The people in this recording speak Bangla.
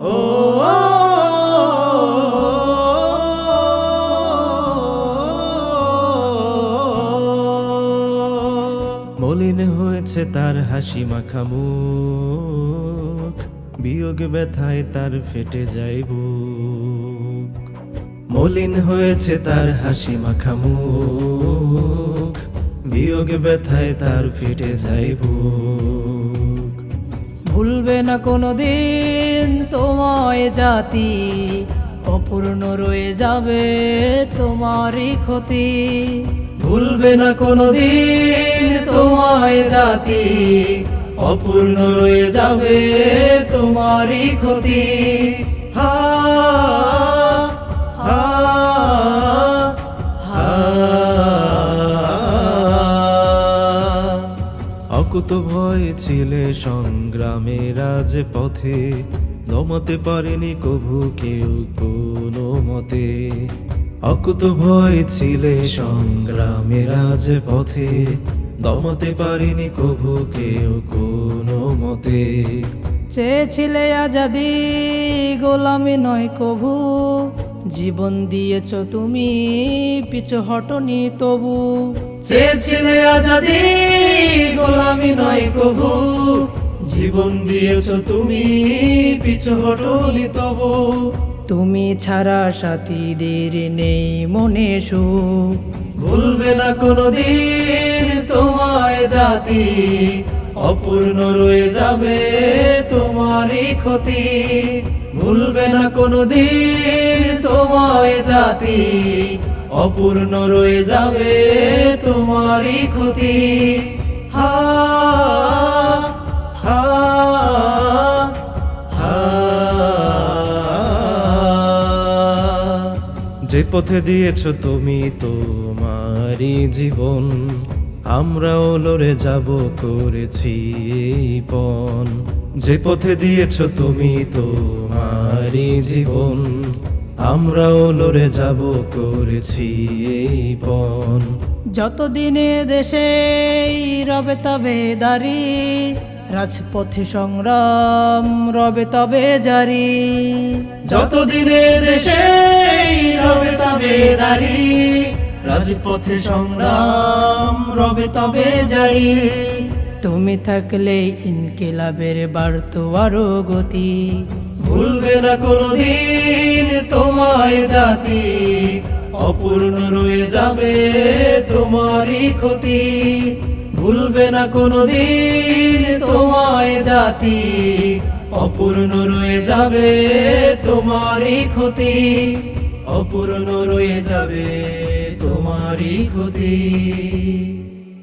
মলিন হয়েছে তার হাসি মাখা মুখ। বিয়োগ ব্যথায় তার ফেটে যাইব মলিন হয়েছে তার হাসি মাখা মুখ। বিয়োগ ব্যথায় তার ফেটে যায় বুক। ভুলবে না কোনো দিন তোমায় জাতি। অপূর্ণ রয়ে যাবে তোমারই ক্ষতি। ভুলবে না কোনো দিন তোমায় জাতি। অপূর্ণ রয়ে যাবে তোমারই ক্ষতি। হা অকুত ভয় ছিলে সংগ্রামে রাজ পথে নমতে পারেনি কভু কেউ কোনো মতে। অকুত ভয় ছিলে সংগ্রামে রাজ পথে দমতে পারেনি কভু কেউ কোনো মতে। চেয়েছিলে আজাদি গোলামি নয় কভু। জীবন দিয়েছ তুমি, পিছু হটনি তবু। চেয়েছিলে আজাদি, গোলামি নয় কভু। জীবন দিয়েছ তুমি, পিছু হটনি তবু। তুমি ছাড়া সাথীদের নেই মনে ভুলবে না কোনো দিন তোমায় জাতি, অপূর্ণ রয়ে যাবে তোমারই ক্ষতি। ভুলবে না কোনো দিন তোমায় জাতি অপূর্ণ রয়ে যাবে তোমারই ক্ষতি। হা হা যে পথে দিয়েছ তুমি তোমারই জীবন, আমরাও লড়ে যাব করেছি পণ। যে পথে দিয়েছ তুমি তোমারই জীবন আমরাও লড়ে যাব করেছি এই পণ যতদিনে দেশে রবে তবে দাঁড়ি রাজপথে সংগ্রাম রবে তবে জারি। যতদিনে দেশে রবে তবে দাঁড়ি রাজপথে সংগ্রাম রবে তবে জারি। তুমি থাকলে ইনকিলাবের বাড়তো আরও গতি। ভুলবে না কোনদিন তোমায় জাতি। অপূর্ণ রয়ে যাবে তোমারই ক্ষতি। ভুলবে না কোনদিন তোমায় জাতি। অপূর্ণ রয়ে যাবে তোমারই ক্ষতি। অপূর্ণ রয়ে যাবে তোমারই ক্ষতি।